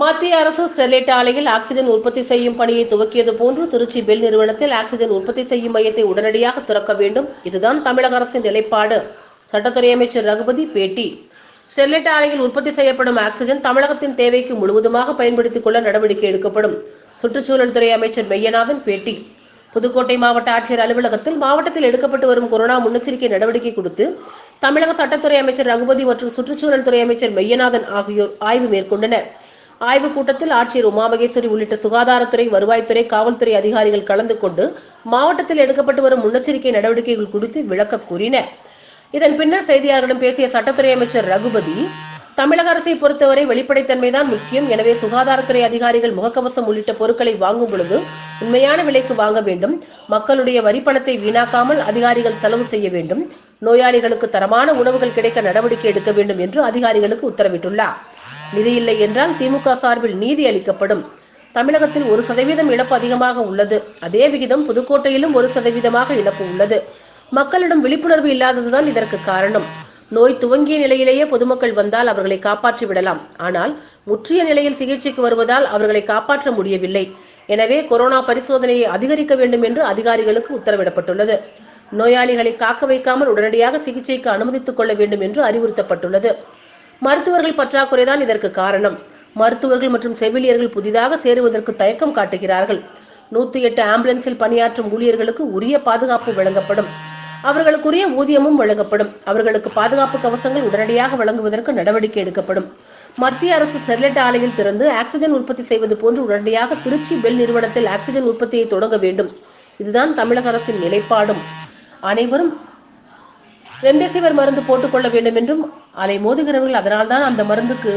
மத்திய அரசு ஸ்டெர்லைட் ஆலையில் ஆக்சிஜன் உற்பத்தி செய்யும் பணியை துவக்கியது போன்று திருச்சி பெல் நிறுவனத்தில் ஆக்சிஜன் உற்பத்தி செய்யும் மையத்தை உடனடியாக திறக்க வேண்டும். இதுதான் தமிழக அரசின் நிலைப்பாடு. சட்டத்துறை அமைச்சர் ரகுபதி பேட்டி. ஸ்டெர்லைட் ஆலையில் உற்பத்தி செய்யப்படும் ஆக்சிஜன் தமிழகத்தின் தேவைக்கு முழுவதுமாக பயன்படுத்திக் கொள்ள நடவடிக்கை எடுக்கப்படும். சுற்றுச்சூழல் துறை அமைச்சர் மெய்யநாதன் பேட்டி. புதுக்கோட்டை மாவட்ட ஆட்சியர் அலுவலகத்தில் மாவட்டத்தில் எடுக்கப்பட்டு வரும் கொரோனா முன்னெச்சரிக்கை நடவடிக்கை கொடுத்து தமிழக சட்டத்துறை அமைச்சர் ரகுபதி மற்றும் சுற்றுச்சூழல் துறை அமைச்சர் மெய்யநாதன் ஆகியோர் ஆய்வு மேற்கொண்டனர். ஆய்வுக் கூட்டத்தில் ஆட்சியர் உமாமகேஸ்வரி உள்ளிட்ட சுகாதாரத்துறை வருவாய்த்துறை காவல்துறை அதிகாரிகள் கலந்து கொண்டு மாவட்டத்தில் எடுக்கப்பட்டு வரும் முன்னெச்சரிக்கை நடவடிக்கைகள் குறித்து விளக்க கூறினர். இதன் பின்னர் செய்தியாளர்களிடம் பேசிய சட்டத்துறை அமைச்சர் ரகுபதி தமிழக அரசை பொறுத்தவரை வெளிப்படைத்தன்மைதான் முக்கியம். எனவே சுகாதாரத்துறை அதிகாரிகள் முகக்கவசம் உள்ளிட்ட பொருட்களை வாங்கும் பொழுது உண்மையான விலைக்கு வாங்க வேண்டும். மக்களுடைய வரிப்பணத்தை வீணாக்காமல் அதிகாரிகள் செலவு செய்ய வேண்டும். நோயாளிகளுக்கு தரமான உணவுகள் கிடைக்க நடவடிக்கை எடுக்க வேண்டும் என்று அதிகாரிகளுக்கு உத்தரவிட்டுள்ளார். நிதி இல்லை என்றால் திமுக சார்பில் நீதி அளிக்கப்படும். தமிழகத்தில் ஒரு சதவீதம் இழப்பு அதிகமாக உள்ளது. அதே விகிதம் புதுக்கோட்டையிலும் ஒரு சதவீதமாக இழப்பு உள்ளது. மக்களிடம் விழிப்புணர்வு இல்லாததுதான் இதற்கு காரணம். நோய் துவங்கிய நிலையிலேயே பொதுமக்கள் வந்தால் அவர்களை காப்பாற்றி விடலாம். ஆனால் முற்றிய நிலையில் சிகிச்சைக்கு வருவதால் அவர்களை காப்பாற்ற முடியவில்லை. எனவே கொரோனா பரிசோதனையை அதிகரிக்க வேண்டும் என்று அதிகாரிகளுக்கு உத்தரவிடப்பட்டுள்ளது. நோயாளிகளை காக்க வைக்காமல் உடனடியாக சிகிச்சைக்கு அனுமதித்துக் கொள்ள வேண்டும் என்று அறிவுறுத்தப்பட்டுள்ளது. மருத்துவர்கள் பற்றாக்குறைதான் இதற்கு காரணம். மருத்துவர்கள் மற்றும் செவிலியர்கள் புதிதாக சேருவதற்கு தயக்கம் காட்டுகிறார்கள். நூத்தி எட்டு ஆம்புலன்ஸில் பணியாற்றும் ஊழியர்களுக்கு உரிய பாதுகாப்பு வழங்கப்படும். அவர்களுக்குரிய ஊதியமும் வழங்கப்படும். அவர்களுக்கு பாதுகாப்பு கவசங்கள் உடனடியாக வழங்குவதற்கு நடவடிக்கை எடுக்கப்படும். மத்திய அரசு ஸ்டெர்லைட் ஆலையில் திறந்து ஆக்சிஜன் உற்பத்தி செய்வது போன்று உடனடியாக திருச்சி பெல் நிறுவனத்தில் ஆக்சிஜன் உற்பத்தியை தொடங்க வேண்டும். இதுதான் தமிழக அரசின் நிலைப்பாடும். அனைவரும் ரெம்டெசிவிர் மருந்து போட்டுக்கொள்ள வேண்டும் என்றும் அலை மோதுகிறவர்கள் அதனால்தான் அந்த மருந்துக்கு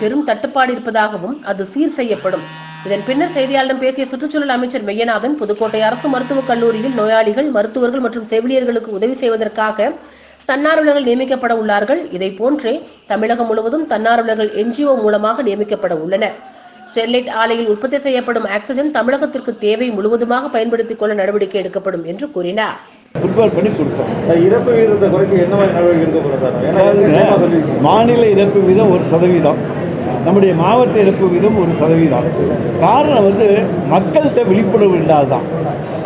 பெரும் தட்டுப்பாடு இருப்பதாகவும் அது சீர் செய்யப்படும். இதன் பின்னர் செய்தியாளரிடம் பேசிய சுற்றுச்சூழல் அமைச்சர் மெய்யநாதன் புதுக்கோட்டை அரசு மருத்துவக் கல்லூரியில் நோயாளிகள் மருத்துவர்கள் மற்றும் செவிலியர்களுக்கு உதவி செய்வதற்காக தன்னார்வலர்கள் நியமிக்கப்பட உள்ளார்கள். இதை போன்றே தமிழகம் முழுவதும் தன்னார்வலர்கள் என்ஜிஓ மூலமாக நியமிக்கப்பட உள்ளனர் ஸ்டெர்லைட் ஆலையில் உற்பத்தி செய்யப்படும் ஆக்சிஜன் தமிழகத்திற்கு தேவை முழுவதுமாக பயன்படுத்திக் கொள்ள நடவடிக்கை எடுக்கப்படும் என்று கூறினார். ப்ரிப்பேர் பண்ணி கொடுத்தோம். இறப்பு விகிதத்தை குறைக்க என்ன மாதிரி நடவடிக்கை எடுக்க. மாநில இறப்பு வீதம் ஒரு சதவீதம். நம்முடைய மாவட்ட இறப்பு வீதம் ஒரு சதவீதம். காரணம் வந்து மக்கள்கிட்ட விழிப்புணர்வு இல்லாததான்.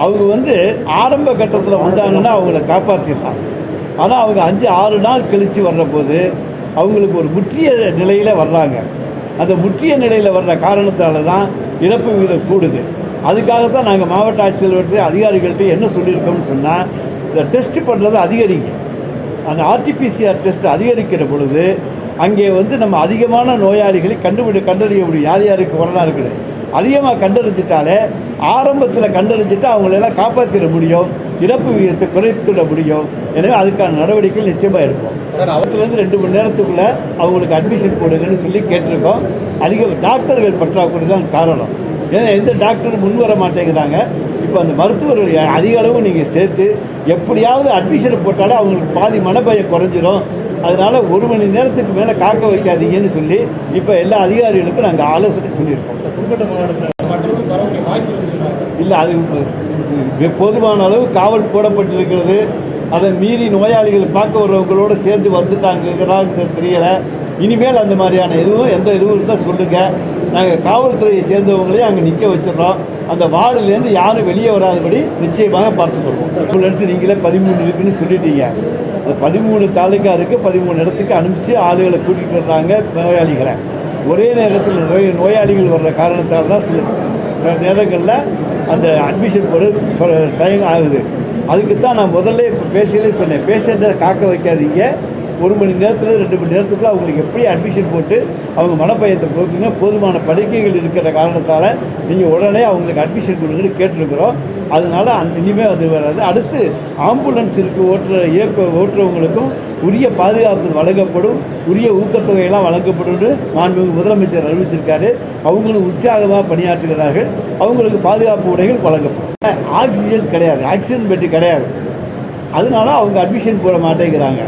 அவங்க வந்து ஆரம்ப கட்டத்தில் வந்தாங்கன்னா அவங்கள காப்பாற்றிடலாம் ஆனால் அவங்க அஞ்சு ஆறு நாள் கழித்து வர்ற போது அவங்களுக்கு ஒரு முற்றிய நிலையில் வர்றாங்க. அந்த முற்றிய நிலையில் வர்ற காரணத்தால தான் இறப்பு விகிதம் கூடுது. அதுக்காக தான் நாங்கள் மாவட்ட ஆட்சியர்கள்ட்ட அதிகாரிகள்கிட்ட என்ன சொல்லியிருக்கோம்னு சொன்னால் இந்த டெஸ்ட் பண்ணுறதை அதிகரிங்க. அந்த ஆர்டிபிசிஆர் டெஸ்ட் அதிகரிக்கிற பொழுது அங்கே வந்து நம்ம அதிகமான நோயாளிகளை கண்டுபிடி கண்டறிய முடியும். யார் யாருக்கு கொரோனா இருக்குது? அதிகமாக கண்டறிஞ்சிட்டாலே ஆரம்பத்தில் கண்டறிஞ்சிட்டு அவங்களெல்லாம் காப்பாற்றிட முடியும். இறப்பு விகிதத்தை குறைத்துட முடியும். எனவே அதுக்கான நடவடிக்கைகள் நிச்சயமாக இருக்கும் அவற்றிலேருந்து ரெண்டு மணி நேரத்துக்குள்ளே அவங்களுக்கு அட்மிஷன் போடுங்கன்னு சொல்லி கேட்டிருக்கோம். அதிக டாக்டர்கள் பற்றாக்குறை தான் காரணம். ஏன்னா எந்த டாக்டரும் முன் வர மாட்டேங்கிறாங்க. இப்போ அந்த மருத்துவர்கள் அதிக அளவு நீங்கள் சேர்த்து எப்படியாவது அட்மிஷன் போட்டாலே அவங்களுக்கு பாதி மனப்பயம் குறைஞ்சிரும். அதனால ஒரு மணி நேரத்துக்கு மேலே காக்க வைக்காதீங்கன்னு சொல்லி இப்போ எல்லா அதிகாரிகளுக்கும் நாங்கள் ஆலோசனை சொல்லியிருக்கோம். இல்லை அது போதுமான அளவு காவல் போடப்பட்டிருக்கிறது. அதை மீறி நோயாளிகள் பார்க்க வர்றவங்களோட சேர்ந்து வந்துட்டாங்கிறாங்க தெரியலை. இனிமேல் அந்த மாதிரியான எதுவும் எந்த இதுவும் இருந்தால் சொல்லுங்கள் நாங்கள் காவல்துறையை சேர்ந்தவங்களையும் அங்கே நிற்க வச்சிடறோம். அந்த வார்டுலேருந்து யாரும் வெளியே வராதபடி நிச்சயமாக பார்த்துக்கொள்வோம். ஆம்புலன்ஸ் நீங்களே பதிமூணு இருக்குன்னு சொல்லிட்டீங்க. அது பதிமூணு தாலுக்கா இருக்குது பதிமூணு இடத்துக்கு அனுப்பிச்சு ஆளுகளை கூட்டிகிட்டு வர்றாங்க நோயாளிகளை. ஒரே நேரத்தில் நிறைய நோயாளிகள் வர்ற காரணத்தால் தான் சில சில நேரங்களில் அந்த அட்மிஷன் போட டைம் ஆகுது. அதுக்கு தான் நான் முதல்ல இப்போ பேசியலே சொன்னேன். பேஷண்ட்டை காக்க வைக்காதீங்க. ஒரு மணி நேரத்தில் ரெண்டு மணி நேரத்துக்குள்ள அவங்களுக்கு எப்படி அட்மிஷன் போட்டு அவங்க மனப்பயத்தை போக்குங்க போதுமான படுக்கைகள் இருக்கிற காரணத்தால் நீங்கள் உடனே அவங்களுக்கு அட்மிஷன் கொடுங்கன்னு கேட்டிருக்கிறோம். அதனால் அந்த இனிமேல் அது வராது. அடுத்து ஆம்புலன்ஸ் இருக்கு ஓட்டுற இயக்க ஓட்டுறவங்களுக்கும் உரிய பாதுகாப்பு வழங்கப்படும். உரிய ஊக்கத்தொகையெல்லாம் வழங்கப்படும்னு மாண்புமிகு முதலமைச்சர் அறிவிச்சிருக்காரு. அவங்களும் உற்சாகமாக பணியாற்றுகிறார்கள். அவங்களுக்கு பாதுகாப்பு உடைகள் வழங்கப்படும். ஆக்சிஜன் கிடையாது. ஆக்சிஜன் பெட்டி கிடையாது. அதனால அவங்க அட்மிஷன் போட மாட்டேங்கிறாங்க.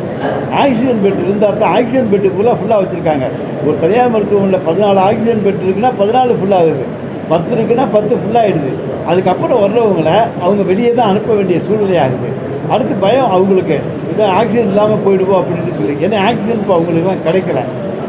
ஆக்சிஜன் பெட் இருந்தால் தான் ஆக்சிஜன் பெட்டு ஃபுல்லாக ஃபுல்லாக வச்சுருக்காங்க. ஒரு தனியார் மருத்துவமனையில் பதினாலு ஆக்சிஜன் பெட் இருக்குன்னா பதினாலு ஃபுல்லாகுது பத்து இருக்குன்னா பத்து ஃபுல்லாகிடுது அதுக்கப்புறம் வர்றவங்கள அவங்க வெளியே தான் அனுப்ப வேண்டிய சூழ்நிலை ஆகுது. அடுத்து பயம் அவங்களுக்கு. இதை ஆக்சிஜன் இல்லாமல் போயிடுவோம் அப்படின்னு சொல்லி. ஏன்னா ஆக்சிஜன் இப்போ அவங்களுக்குலாம் கிடைக்கல.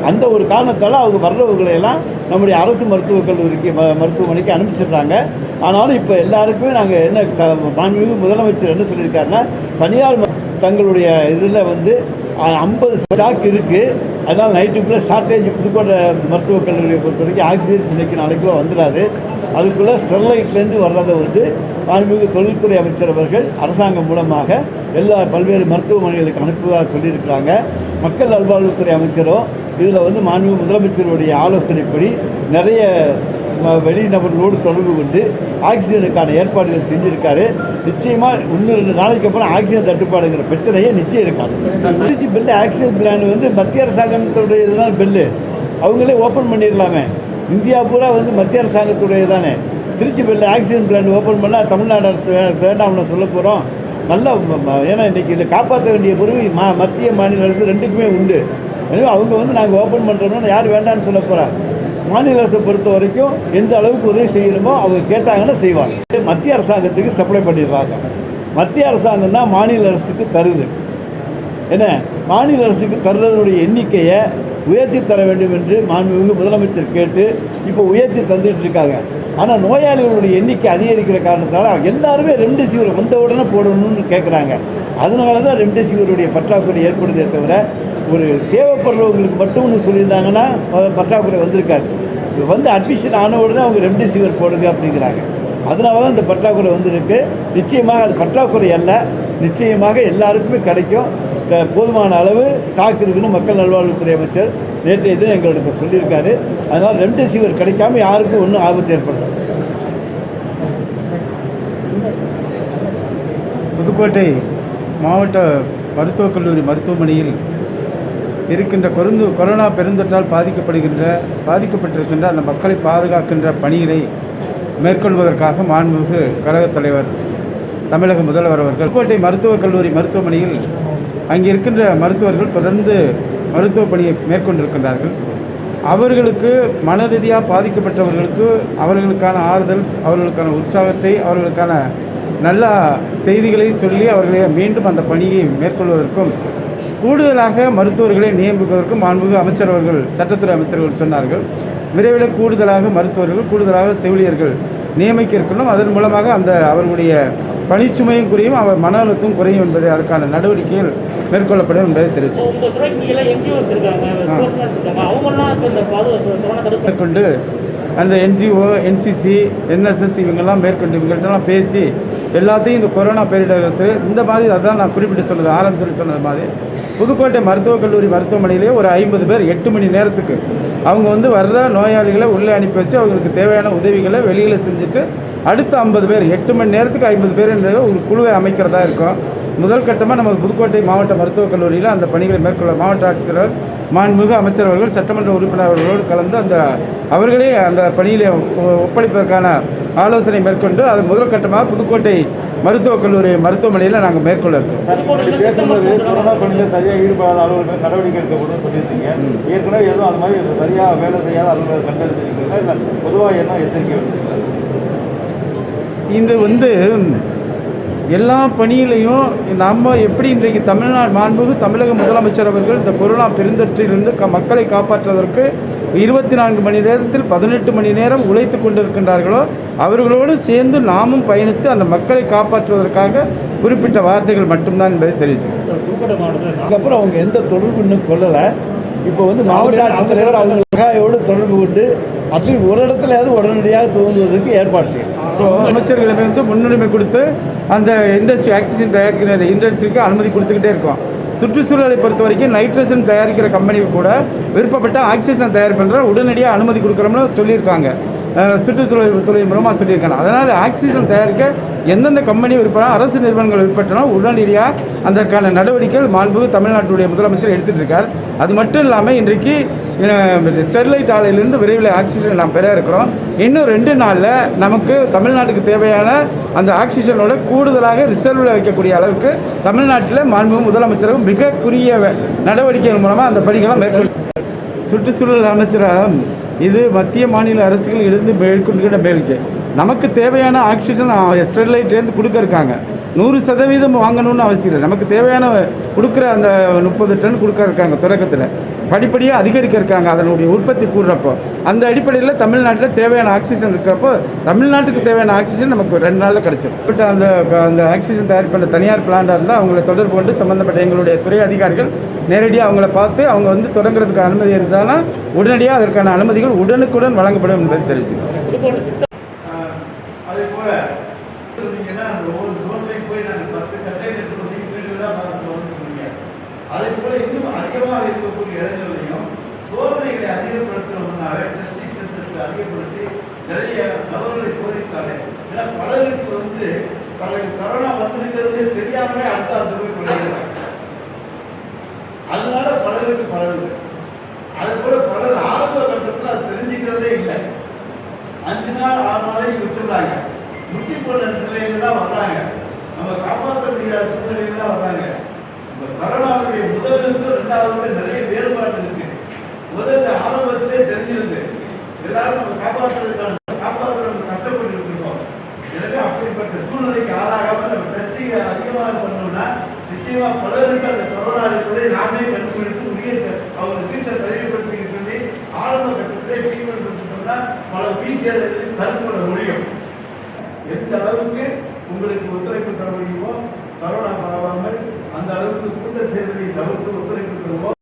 அந்த ஒரு காரணத்தால் அவங்க வர்றவர்களையெல்லாம் நம்முடைய அரசு மருத்துவக் கல்லூரிக்கு ம மருத்துவமனைக்கு அனுப்பிச்சிடுறாங்க. ஆனாலும் இப்போ எல்லாருக்குமே நாங்கள் என்ன த மாண்புமிகு முதலமைச்சர் என்ன சொல்லியிருக்காருன்னா தனியார் ம- தங்களுடைய இதில் வந்து ஐம்பது ஸ்டாக் இருக்குது அதனால் நைட்டுக்குள்ளே ஷார்ட்டேஜ் புதுக்கோட்டை மருத்துவக் கல்லூரியை பொறுத்த வரைக்கும் ஆக்சிஜன் இன்னைக்கு நாளைக்குள்ளே வந்துடாது. அதுக்குள்ளே ஸ்டெர்லைட்லேருந்து வர்றதை வந்து மாண்புமிகு தொழில்துறை அமைச்சர் அவர்கள் அரசாங்கம் மூலமாக எல்லா பல்வேறு மருத்துவமனைகளுக்கு அனுப்புவதாக சொல்லியிருக்கிறாங்க. மக்கள் நல்வாழ்வுத்துறை அமைச்சரும் இதில் வந்து மாண்புமிகு முதலமைச்சருடைய ஆலோசனைப்படி நிறைய ம- வெளிநபர்களோடு தொடர்பு கொண்டு ஆக்சிஜனுக்கான ஏற்பாடுகள் செஞ்சுருக்காரு. நிச்சயமாக இன்னும் ரெண்டு நாளைக்கு அப்புறம் ஆக்சிஜன் தட்டுப்பாடுங்கிற பிரச்சனையே நிச்சயம் இருக்காது. திருச்சி பில்லு ஆக்சிஜன் பிளான் வந்து மத்திய அரசாங்கத்துடைய இதுதான் பில்லு. அவங்களே ஓப்பன் பண்ணிடலாமே. இந்தியா பூரா வந்து மத்திய அரசாங்கத்துடைய தானே Tiruchi BHEL oxygen plant open பண்ணால் தமிழ்நாடு அரசு வேண்டாம்னு சொல்ல போகிறோம் நல்லா ஏன்னா இன்றைக்கி இதை காப்பாற்ற வேண்டிய பொறுமை மா மத்திய மாநில அரசு ரெண்டுக்குமே உண்டு. எனவே அவங்க வந்து நாங்கள் ஓப்பன் பண்ணுறோம்னா யார் வேண்டாம்னு சொல்ல போகிறா மாநில அரசை பொறுத்த வரைக்கும் எந்த அளவுக்கு உதவி செய்யணுமோ அவங்க கேட்டாங்கன்னா செய்வாங்க. மத்திய அரசாங்கத்துக்கு சப்ளை பண்ணிடுறாங்க. மத்திய அரசாங்கம் தான் மாநில அரசுக்கு தருது. என்ன? மாநில அரசுக்கு தருவதனுடைய எண்ணிக்கையை உயர்த்தி தர வேண்டும் என்று மாண்புமிகு முதலமைச்சர் கேட்டு இப்போ உயர்த்தி தந்துட்டு இருக்காங்க. ஆனால் நோயாளிகளுடைய எண்ணிக்கை அதிகரிக்கிற காரணத்தால் எல்லாருமே ரெம்டெசிவிர் வந்த உடனே போடணும்னு கேட்குறாங்க அதனால தான் ரெம்டெசிவிருடைய பற்றாக்குறை ஏற்படுதே தவிர ஒரு தேவைப்படுறவங்களுக்கு மட்டும்னு சொல்லியிருந்தாங்கன்னா பற்றாக்குறை வந்திருக்காது. இது வந்து அட்மிஷன் ஆன உடனே அவங்க ரெம்டெசிவிர் போடுங்க அப்படிங்கிறாங்க. அதனால தான் இந்த பற்றாக்குறை வந்திருக்கு. நிச்சயமாக அது பற்றாக்குறை அல்ல. நிச்சயமாக எல்லாருக்குமே கிடைக்கும். போதுமான அளவு ஸ்டாக் இருக்குன்னு மக்கள் நல்வாழ்வுத்துறை அமைச்சர் நேற்றைய தினம் எங்கள்கிட்ட சொல்லியிருக்காரு. அதனால் ரெம்டெசிவிர் கிடைக்காம யாருக்கும் ஒன்றும் ஆபத்து ஏற்படுது புதுக்கோட்டை மாவட்ட மருத்துவக் கல்லூரி மருத்துவமனையில் இருக்கின்ற கொருந்து கொரோனா பெருந்தொற்றால் பாதிக்கப்படுகின்ற பாதிக்கப்பட்டிருக்கின்ற அந்த மக்களை பாதுகாக்கின்ற பணியினை மேற்கொள்வதற்காக மாண்புமிகு கழகத் தலைவர் தமிழக முதல்வர் அவர்கள். கோட்டை மருத்துவக் கல்லூரி மருத்துவமனையில் அங்கே இருக்கின்ற மருத்துவர்கள் தொடர்ந்து மருத்துவ பணியை மேற்கொண்டிருக்கின்றார்கள். அவர்களுக்கு மன ரீதியாக பாதிக்கப்பட்டவர்களுக்கு அவர்களுக்கான ஆறுதல் அவர்களுக்கான உற்சாகத்தை அவர்களுக்கான நல்ல செய்திகளை சொல்லி அவர்களை மீண்டும் அந்த பணியை மேற்கொள்வதற்கும் கூடுதலாக மருத்துவர்களை நியமிப்பதற்கும் மாண்புமிகு அமைச்சர் அவர்கள் சட்டத்துறை அமைச்சர்கள் சொன்னார்கள். விரைவில் கூடுதலாக மருத்துவர்கள் கூடுதலாக செவிலியர்கள் நியமிக்க இருக்கணும் அதன் மூலமாக அந்த அவர்களுடைய பணிச்சுமையும் குறையும் அவர் மன அழுத்தம் குறையும் என்பதை அதற்கான நடவடிக்கைகள் மேற்கொள்ளப்படும் என்பதை தெரிவித்தார் மேற்கொண்டு அந்த என்ஜிஓ என்சிசி என்எஸ்எஸ் இவங்கெல்லாம் மேற்கொண்டு இவங்கள்ட்டலாம் பேசி எல்லாத்தையும் இந்த கொரோனா பேரிடருக்கு இந்த மாதிரி அதான் நான் குறிப்பிட்டு சொன்னது ஆரம்பத்தில் சொன்னது மாதிரி. புதுக்கோட்டை மருத்துவக் கல்லூரி மருத்துவமனையிலே ஒரு ஐம்பது பேர் எட்டு மணி நேரத்துக்கு அவங்க வந்து வர்ற நோயாளிகளை உள்ளே அனுப்பி வச்சு அவங்களுக்கு தேவையான உதவிகளை வெளியில் செஞ்சுட்டு அடுத்த ஐம்பது பேர் எட்டு மணி நேரத்துக்கு ஐம்பது பேர் ஒரு குழுவை அமைக்கிறதா இருக்கும். முதல் கட்டமாக நமது புதுக்கோட்டை மாவட்ட மருத்துவக் கல்லூரியில் அந்த பணிகளை மேற்கொள்ள மாவட்ட ஆட்சியர் மாண்புமிகு அமைச்சர் அவர்கள் சட்டமன்ற உறுப்பினர் அவர்களோடு கலந்து அந்த அவர்களே அந்த பணியில் ஒப்படைப்பதற்கான ஆலோசனை மேற்கொண்டு அது முதல் கட்டமாக புதுக்கோட்டை மருத்துவக் கல்லூரி மருத்துவமனையில் நாங்கள் மேற்கொள்ள இருக்கோம். சார் இப்போ நீங்க பேசும்போது கொரோனா பணியில் சரியாக ஈடுபடாத அலுவலர்கள் நடவடிக்கை எடுக்கப்படும் சொல்லியிருந்தீங்க ஏற்கனவே எதுவும் அது மாதிரி சரியாக வேலை செய்யாத அலுவலர்கள் கண்டறிஞ்சிருக்கீங்களா? இல்லை பொதுவாக என்ன எச்சரிக்கை விடுறீங்களா இது வந்து எல்லா பணியிலையும் நம்ம எப்படி இன்றைக்கு தமிழ்நாடு மாண்புமிகு தமிழக முதலமைச்சர் அவர்கள் இந்த கொரோனா பெருந்தொற்றிலிருந்து க மக்களை காப்பாற்றுவதற்கு இருபத்தி நான்கு மணி நேரத்தில் பதினெட்டு மணி நேரம் உழைத்து கொண்டிருக்கின்றார்களோ அவர்களோடு சேர்ந்து நாமும் பயணித்து அந்த மக்களை காப்பாற்றுவதற்காக குறிப்பிட்ட வார்த்தைகள் மட்டும்தான் என்பதை மாவட்டத்தில் அதுக்கப்புறம் அவங்க எந்த தொடர்பு இன்னும் கொள்ளலை இப்போ வந்து மாவட்ட ஆட்சித்தலைவர் அவங்க சகாயோடு தொடர்பு கொண்டு அட்லீஸ்ட் ஒரு இடத்துலயாவது உடனடியாக துவங்குவதற்கு ஏற்பாடு செய்யணும். ஸோ அமைச்சர்களுமே வந்து முன்னுரிமை கொடுத்து அந்த இண்டஸ்ட்ரி ஆக்சிஜன் தயாரிக்கிற இண்டஸ்ட்ரிக்கு அனுமதி கொடுத்துக்கிட்டே இருக்கோம். சுற்றுச்சூழலை பொறுத்த வரைக்கும் நைட்ரஜன் தயாரிக்கிற கம்பெனி கூட விருப்பப்பட்ட ஆக்சிஜன் தயார் பண்ணுற உடனடியாக அனுமதி கொடுக்குறோம்னு சொல்லியிருக்காங்க. சுற்றுத்துறை துறை மூலமாக சொல்லியிருக்காங்க. அதனால் ஆக்சிஜன் தயாரிக்க எந்தெந்த கம்பெனி விற்பனா அரசு நிறுவனங்கள் விருப்பப்பட்டனோ உடனடியாக அதற்கான நடவடிக்கைகள் மாண்புமிகு தமிழ்நாட்டுடைய முதலமைச்சர் எடுத்துகிட்டு இருக்கார் அது மட்டும் இல்லாமல் இன்றைக்கு ஸ்டெர்லைட் ஆலையிலிருந்து விரைவில் ஆக்சிஜன் நாம் பெற இருக்கிறோம். இன்னும் ரெண்டு நாளில் நமக்கு தமிழ்நாட்டுக்கு தேவையான அந்த ஆக்சிஜனோட கூடுதலாக ரிசர்வில் வைக்கக்கூடிய அளவுக்கு தமிழ்நாட்டில் மாண்புமிகு முதலமைச்சரும் மிக குறுகிய நடவடிக்கைகள் மூலமாக அந்த பணிகளை மேற்கொள் சுற்றுச்சூழல் அமைச்சராக இது மத்திய மாநில அரசுகள் இருந்து மேற்கொண்டுகிற மேற்கே நமக்கு தேவையான ஆக்சிஜன் ஸ்டெர்லைட்லேருந்து கொடுக்க இருக்காங்க நூறு சதவீதம் வாங்கணும்னு அவசியம் இல்லை. நமக்கு தேவையான கொடுக்குற அந்த முப்பது டன் கொடுக்க இருக்காங்க தொடக்கத்தில் படிப்படியாக அதிகரிக்க இருக்காங்க. அதனுடைய உற்பத்தி கூடுறப்போ அந்த அடிப்படையில் தமிழ்நாட்டில் தேவையான ஆக்சிஜன் இருக்கிறப்போ தமிழ்நாட்டுக்கு தேவையான ஆக்சிஜன் நமக்கு ரெண்டு நாளில் கிடச்சிடும் பட் அந்த அந்த ஆக்சிஜன் தயார் பண்ண தனியார் பிளான்டாக இருந்தால் அவங்கள தொடர்பு கொண்டு சம்மந்தப்பட்ட எங்களுடைய துறை அதிகாரிகள் நேரடியாக அவங்கள பார்த்து அவங்க வந்து தொடங்குறதுக்கு அனுமதி இருந்தாலும் உடனடியாக அதற்கான அனுமதிகள் உடனுக்குடன் வழங்கப்படும் என்பது தெரிவித்துக்கிறோம் புதுக்கோட்டை சித்தா அதே போல சொன்னீங்கன்னா அந்த ஒவ்வொரு சோதனையும் போய் நாங்கள் பத்து கண்டெய்னர் சொல்லி வீடு வீடாக பார்க்கணும்னு சொன்னீங்க அதே போல இன்னும் அதிகமாக இருக்கக்கூடிய சோதனைகளை அதிகப்படுத்தணும்னாவே டெஸ்டிங் சென்டர்ஸ் அதிகப்படுத்தி நிறைய நபர்களை சோதித்தாலே ஏன்னா பலருக்கு வந்து பல கரோனா வந்திருக்கிறது தெரியாமலே அடுத்த அந்த போய் பழகிறாங்க அதனால பலருக்கு பழகுது அது போல பலர் ஆரம்ப கட்டத்தில் அது தெரிஞ்சுக்கிறதே இல்லை. அஞ்சு நாள் ஆறு நாளைக்கு விட்டுறாங்க முக்கி போன நிலையில தான் வர்றாங்க. நம்ம காப்பாற்ற முடியாத சூழ்நிலையில தான் வர்றாங்க. இந்த கரோனாவுடைய முதலுக்கு ரெண்டாவதுக்கு நிறைய வேறுபாடு இருக்கு முதல்ல ஆரம்பத்திலே தெரிஞ்சிருக்கு எல்லாரும் நம்ம காப்பாற்றுறதுக்கான காப்பாற்ற நம்ம கஷ்டப்பட்டு இருக்கோம். எனவே அப்படிப்பட்ட சூழ்நிலைக்கு ஆளாகாம நம்ம டெஸ்டிங் அதிகமாக பண்ணோம்னா நிச்சயமா பலருக்கு அந்த கொரோனா இருப்பதை நாமே கண்டுபிடித்து உரிய அவங்க வீட்டில் தெளிவுபடுத்திக்கிட்டு சொல்லி ஆரம்ப கட்டத்திலே ட்ரீட்மெண்ட் கொடுத்துட்டோம்னா பல உயிர் சேதங்களையும் தடுத்துவிட முடியும். எந்த அளவுக்கு உங்களுக்கு ஒத்துழைப்பு தர முடியுமோ கரோனா பரவாமல் அந்த அளவுக்கு கூட்ட சேர்வதை தவிர்த்து ஒத்துழைப்பு தருவோம்.